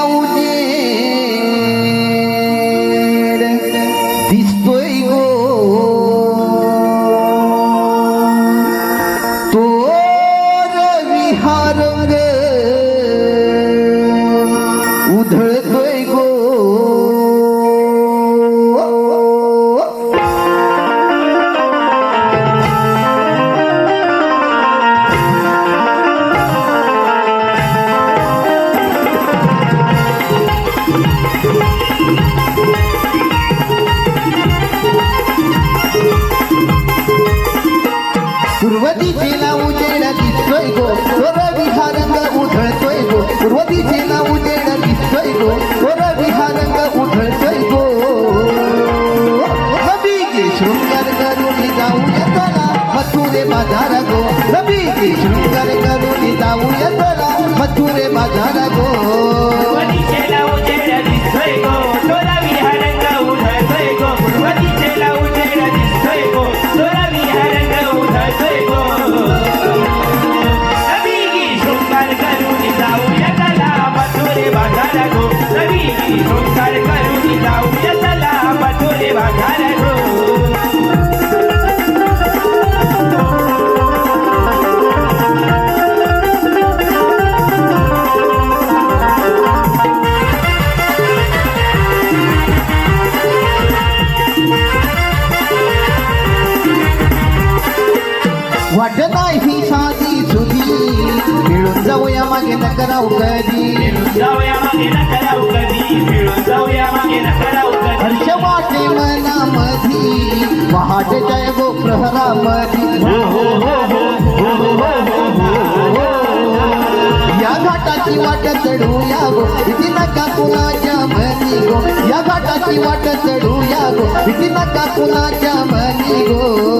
কাউনের বিস্ময় গো। তোর বিহার রে પૂર્વથી જેના ઉજેડા દિશોય ગો. ઓર વિહારંગ ઉઠળતોય ગો. પૂર્વથી જેના ઉજેડા દિશોય ગો. ઓર વિહારંગ ઉઠળતોય ગો. રબીગે શૃંગાર કરુણી ગાઉં યતલા મથુરે બાજાર ગો રબીગે શૃંગાર કરુણી ગાઉં યતલા મથુરે બાજાર ગો ही नाही साधी सुधी मिळून जाऊया मागे न कराव कधी जाऊया मागे न कधी मिळून जाऊया मागे न कधी. हर्ष वाटे मनामधी. पहाट जय गो प्रहरामधी. या घाटाची वाट चढूया गो. किती नका कुणाच्या मनी गो. या घाटाची वाट चढूया गो. किती नका कुणाच्या मनी गो.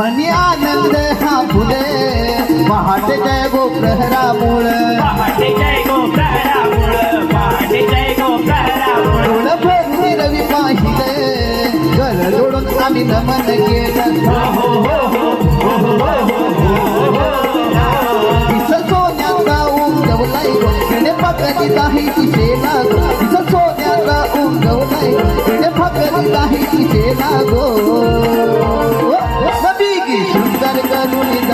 बनी आनंद हा फुले पहाट जय गो प्रहरामुळ डोळ भरून रवी पाहिले. गल जोडून आम्ही नमन केलं. तिस सोन्याचा उगवलाय गो तिने पकडी नाही गो तिस सोन्याचा उगवलाय तिने पकडी नाही दिसेना गो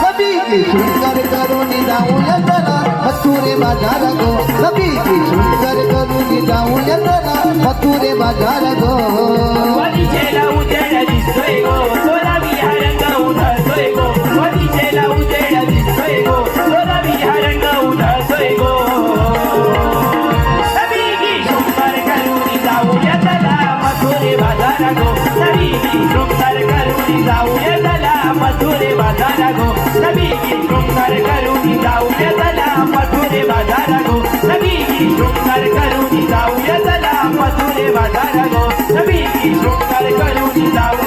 सभी की बाज़ार को सभी की सुनकर करो निदाऊ यंत्रणा मथुरे बाज़ार बाजार गो रविगी शृंगार करून जाऊया चला मधुरे बाजार गो रविगी शृंगार करून जाऊ